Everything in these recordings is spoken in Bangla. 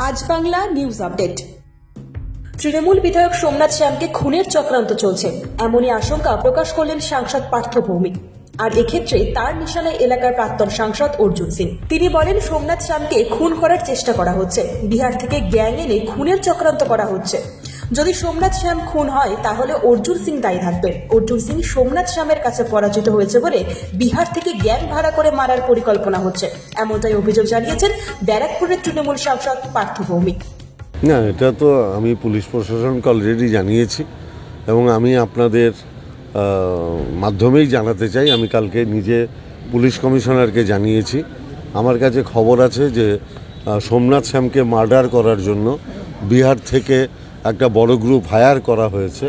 আজ বাংলা নিউজ আপডেট। তৃণমূল বিধায়ক সোমনাথ শ্যামকে খুনের চক্রান্ত চলছে। এমনই আশঙ্কা প্রকাশ করলেন সাংসদ পার্থ ভৌমিক। আর এক্ষেত্রে তার নিশানায় এলাকার প্রাক্তন সাংসদ অর্জুন সিং। তিনি বলেন, সোমনাথ শ্যামকে খুন করার চেষ্টা করা হচ্ছে। বিহার থেকে গ্যাং এনে খুনের চক্রান্ত করা হচ্ছে। যদি সোমনাথ শ্যাম খুন হয়, তাহলে অর্জুন সিং দায়ী থাকবেন অর্জুন সিং সোমনাথ শ্যামের কাছে পরাজিত হয়েছে বলে বিহার থেকে জ্ঞান ভাড়া করে মারার পরিকল্পনা হচ্ছে। এমনটাই অভিযোগ জানিয়েছেন ব্যারাকপুরের তৃণমূল সাংসদ পার্থ ভৌমিক। না, এটা তো আমি পুলিশ প্রশাসনকে অলরেডি জানিয়েছি এবং আমি আপনাদের মাধ্যমেই জানাতে চাই। আমি কালকে নিজে পুলিশ কমিশনারকে জানিয়েছি। আমার কাছে খবর আছে যে সোমনাথ শ্যামকে মার্ডার করার জন্য বিহার থেকে একটা বড় গ্রুপ হায়ার করা হয়েছে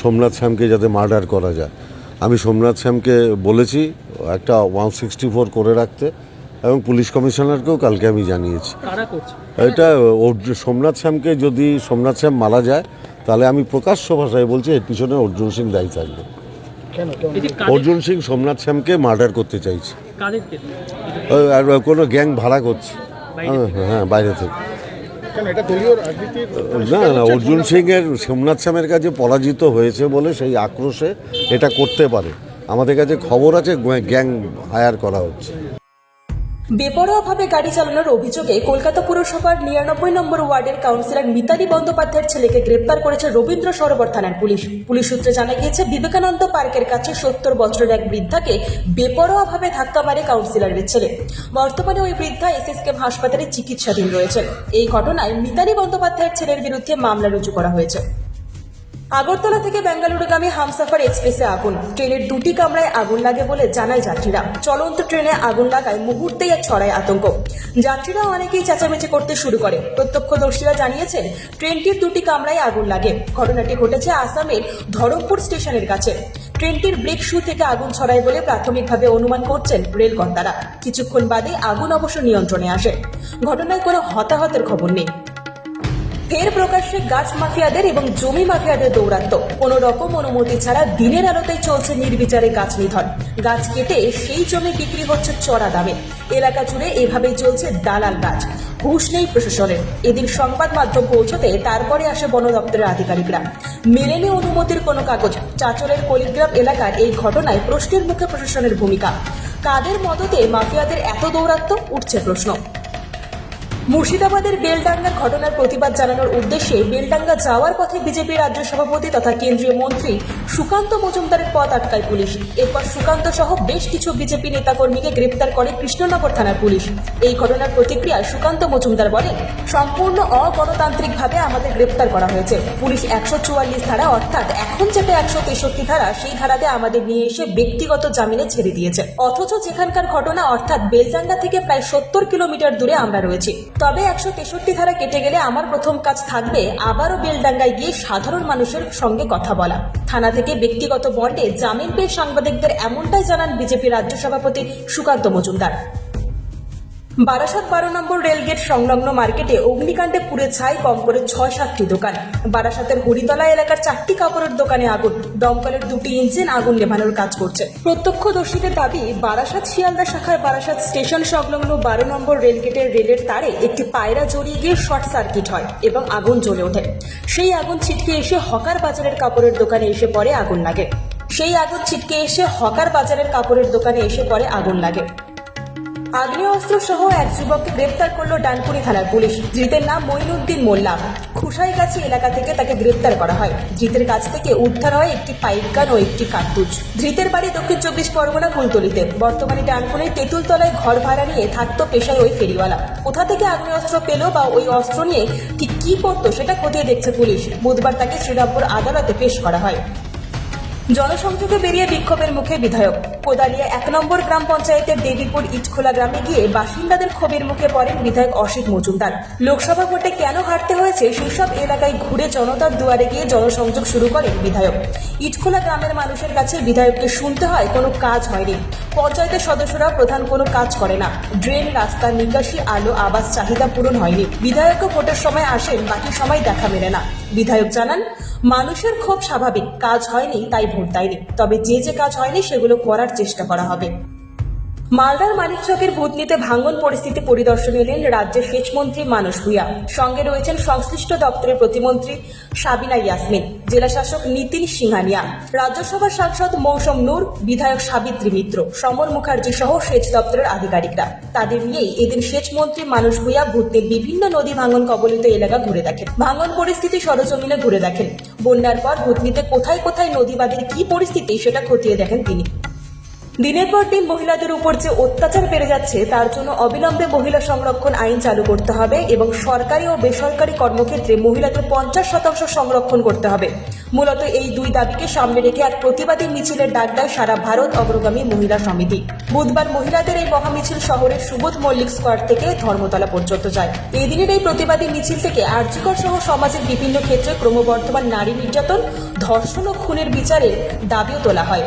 সোমনাথ শ্যামকে যাতে মার্ডার করা যায়। আমি সোমনাথ শ্যামকে বলেছি একটা ওয়ান সিক্সটি ফোর করে রাখতে এবং পুলিশ কমিশনারকেও কালকে আমি জানিয়েছি। এটা সোমনাথ শ্যামকে যদি সোমনাথ শ্যাম মারা যায় তাহলে আমি প্রকাশ্য ভাষায় বলছি এর পিছনে অর্জুন সিং দায়ী থাকবে। অর্জুন সিং সোমনাথ শ্যামকে মার্ডার করতে চাইছে। আর কোনো গ্যাং ভাড়া করছে। হ্যাঁ, হ্যাঁ বাইরে থেকে কেন এটা দলীয় রাজনীতির না না অর্জুন সিং এর সোমনাথ স্যামের কাছে পরাজিত হয়েছে বলে সেই আক্রোশে এটা করতে পারে। আমাদের কাছে খবর আছে, গ্যাং হায়ার করা হচ্ছে। বেপরোয়াভাবে গাড়ি চালানোর অভিযোগে কলকাতা পুরসভার নিরানব্বই নম্বর ওয়ার্ডের কাউন্সিলর মিতালি বন্দ্যোপাধ্যায়ের ছেলেকে গ্রেপ্তার করেছে রবীন্দ্র সরোবর থানার পুলিশ। পুলিশ সূত্রে জানা গিয়েছে, বিবেকানন্দ পার্কের কাছে সত্তর বছরের এক বৃদ্ধাকে বেপরোয়াভাবে ধাক্কা মারে কাউন্সিলরের ছেলে। বর্তমানে ওই বৃদ্ধা এসএসকেম হাসপাতালে চিকিৎসাধীন রয়েছেন এই ঘটনায় মিতালি বন্দ্যোপাধ্যায়ের ছেলের বিরুদ্ধে মামলা রুজু করা হয়েছে। আগরতলা থেকে বেঙ্গালুরুগামী হামসাফার এক্সপ্রেসে আগুন। ট্রেনের দুটি কামরায় আগুন লাগে বলে জানায় যাত্রীরা। চলন্ত ট্রেনে আগুন লাগায় মুহূর্তেই এক ছড়ায় আতঙ্ক। যাত্রীরা অনেকেই চেঁচামেচি করতে শুরু করে। প্রত্যক্ষদর্শীরা জানিয়েছেন, ট্রেনটির দুটি কামরায় আগুন লাগে। ঘটনাটি ঘটেছে আসামের ধরমপুর স্টেশনের কাছে। ট্রেনটির ব্রেক শু থেকে আগুন ছড়ায় বলে প্রাথমিকভাবে অনুমান করছেন রেলকর্তারা। কিছুক্ষণ বাদে আগুন অবশ্য নিয়ন্ত্রণে আসে। ঘটনায় কোনো হতাহতের খবর নেই। ফের প্রকাশ্যে গাছ মাফিয়াদের এবং জমি মাফিয়াদের দৌরাত্ম কোন রকম অনুমতি ছাড়া দিনের আলোতে চলছে নির্বিচারে গাছ নিধন। গাছ কেটে সেই জমি বিক্রি হচ্ছে চড়া দামে। এলাকা জুড়ে এভাবেই চলছে দালাল গাছ হুশ নেই প্রশাসনের। এদিন সংবাদ মাধ্যম পৌঁছতে তারপরে আসে বন দপ্তরের আধিকারিকরা। মেলেনি অনুমতির কোনো কাগজ। চাচলের কলিগ্রাম এলাকার এই ঘটনায় প্রশ্নের মুখে প্রশাসনের ভূমিকা। কাদের মদতে মাফিয়াদের এত দৌরাত্ম উঠছে প্রশ্ন। মুর্শিদাবাদের বেলডাঙ্গার ঘটনার প্রতিবাদ জানানোর উদ্দেশ্যে বেলডাঙ্গা যাওয়ার পথে বিজেপি রাজ্য সভাপতি তথা কেন্দ্রীয় মন্ত্রী সুকান্ত মজুমদারের পথ আটকায় পুলিশ। এরপর সুকান্ত সহ বেশ কিছু বিজেপি নেতাকর্মীকে গ্রেপ্তার করে কৃষ্ণনগর থানার পুলিশ। এই ঘটনার প্রতিক্রিয়া সুকান্ত মজুমদার বলেন, সম্পূর্ণ অগণতান্ত্রিকভাবে আমাদের গ্রেপ্তার করা হয়েছে। পুলিশ একশো চুয়াল্লিশ ধারা অর্থাৎ এখন যেটা একশো তেষট্টি ধারা, সেই ধারাতে আমাদের নিয়ে এসে ব্যক্তিগত জামিনে ছেড়ে দিয়েছে। অথচ যেখানকার ঘটনা, অর্থাৎ বেলডাঙ্গা থেকে প্রায় সত্তর কিলোমিটার দূরে আমরা রয়েছি। তবে একশো তেষট্টি ধারা কেটে গেলে আমার প্রথম কাজ থাকবে আবারও বেলডাঙ্গায় গিয়ে সাধারণ মানুষের সঙ্গে কথা বলা। থানা থেকে ব্যক্তিগত বন্ডে জামিন পেয়ে সাংবাদিকদের এমনটাই জানান বিজেপি রাজ্য সভাপতি সুকান্ত মজুমদার। বারাসাত বারো নম্বর রেলগেট সংলগ্ন মার্কেটে অগ্নিকাণ্ডে পুড়ে ছাই কম করে ছয়, সাতটি দোকান। বারাসাতের হরিতলা এলাকার চারটি কাপড়ের দোকানে আগুন। দমকলের দুটি ইঞ্জিন আগুন নেভানোর কাজ করছে। প্রত্যক্ষদর্শীদের দাবি, বারাসাত শিয়ালদা শাখার বারাসাত স্টেশন সংলগ্ন বারো নম্বর রেলগেটের রেলের তারে একটি পায়রা জড়িয়ে গিয়ে শর্ট সার্কিট হয় এবং আগুন জ্বলে ওঠে। সেই আগুন ছিটকে এসে হকার বাজারের কাপড়ের দোকানে এসে পড়ে আগুন লাগে। সেই আগুন ছিটকে এসে হকার বাজারের কাপড়ের দোকানে এসে পড়ে আগুন লাগে। আগ্নেয়াস্ত্র সহ এক যুবককে গ্রেপ্তার করল ডানকুনি থানার পুলিশ। ধৃতের নাম মঈনুদ্দিন মোল্লা খুশাইগাছি এলাকা থেকে তাকে গ্রেপ্তার করা হয়। ধৃতের কাছ থেকে উদ্ধার হয় একটি পাইপ গান ও একটি কার্তুজ। ধৃতের বাড়ি দক্ষিণ চব্বিশ পরগনা কুলতলিতে। বর্তমানে ডানকুনির তেঁতুলতলায় ঘর ভাড়া নিয়ে থাকতো পেশায় ওই ফেরিওয়ালা। কোথা থেকে আগ্নেয়াস্ত্র পেল বা ওই অস্ত্র নিয়ে ঠিক কি করতো সেটা খতিয়ে দেখছে পুলিশ। বুধবার তাকে শ্রীরামপুর আদালতে পেশ করা হয়। জনসংযোগে বেরিয়ে বিক্ষোভের মুখে বিধায়ক। কোদালিয়া এক নম্বর গ্রাম পঞ্চায়েতের দেবীপুর ইটখোলা গ্রামে গিয়ে বাসিন্দাদের ক্ষোভের মুখে পড়েন বিধায়ক অসিত মজুমদার। লোকসভা ভোটে কেন হারতে হয়েছে সেসব এলাকায় ঘুরে জনতার দুয়ারে গিয়ে জনসংযোগ শুরু করেন বিধায়ক। ইটখোলা গ্রামের মানুষের কাছে বিধায়ককে শুনতে হয়, কোনো কাজ হয়নি। পঞ্চায়েতের সদস্যরা প্রধান কোনো কাজ করে না। ড্রেন, রাস্তা, নিকাশি, আলো, আবাস চাহিদা পূরণ হয়নি। বিধায়কও ভোটের সময় আসেন, বাকি সময় দেখা মেলে না। বিধায়ক জানান, মানুষের ক্ষোভ স্বাভাবিক, কাজ হয়নি, তাই দেয়নি তবে যে যে কাজ হয়নি সেগুলো করার চেষ্টা করা হবে। মালদার মানিকচকের ভূতনিতে ভাঙন পরিস্থিতি পরিদর্শনে এলেন রাজ্যের সেচমন্ত্রী মানস ভূঁইয়া। সঙ্গে রয়েছেন সংশ্লিষ্ট দপ্তরের প্রতিমন্ত্রী সাবিনা ইয়াসমিন, জেলাশাসক নীতিন সিংহানিয়া, রাজ্যসভার সাংসদ মৌসুম নূর, বিধায়ক সাবিত্রী মিত্র, সমর মুখার্জি সহ সেচ দপ্তরের আধিকারিকরা। তাদের নিয়েই এদিন সেচমন্ত্রী মানস ভূঁইয়া ভূতনির বিভিন্ন নদী ভাঙন কবলিত এলাকা ঘুরে দেখেন। ভাঙন পরিস্থিতি সরজমিনে ঘুরে দেখেন। বন্যার পর ভূতনিতে কোথায় কোথায় নদীবাদের কি পরিস্থিতি সেটা খতিয়ে দেখেন তিনি। দিনের পর দিন মহিলাদের উপর যে অত্যাচার বেড়ে যাচ্ছে, তার জন্য অবিলম্বে মহিলা সংরক্ষণ আইন চালু করতে হবে এবং সরকারি ও বেসরকারি কর্মক্ষেত্রে মহিলাদের পঞ্চাশ শতাংশ সংরক্ষণ করতে হবে। মূলত এই দুই দাবিকে সামনে রেখে এক প্রতিবাদী মিছিলের ডাক দেয় সারা ভারত অগ্রগামী মহিলা সমিতি। বুধবার মহিলাদের এই মহামিছিল শহরের সুবোধ মল্লিক স্কোয়ার থেকে ধর্মতলা পর্যন্ত যায়। এই দিনের এই প্রতিবাদী মিছিল থেকে আর্যিকর সহ সমাজের বিভিন্ন ক্ষেত্রে ক্রমবর্ধমান নারী নির্যাতন, ধর্ষণ ও খুনের বিচারের দাবিও তোলা হয়।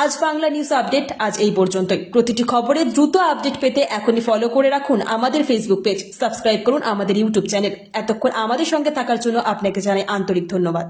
আজ বাংলা নিউজ আপডেট, আজ এই পর্যন্তই। প্রতিটি খবরে দ্রুত আপডেট পেতে এখনই ফলো করে রাখুন আমাদের ফেসবুক পেজ সাবস্ক্রাইব করুন আমাদের ইউটিউব চ্যানেল এতক্ষণ আমাদের সঙ্গে থাকার জন্য আপনাকে জানাই আন্তরিক ধন্যবাদ।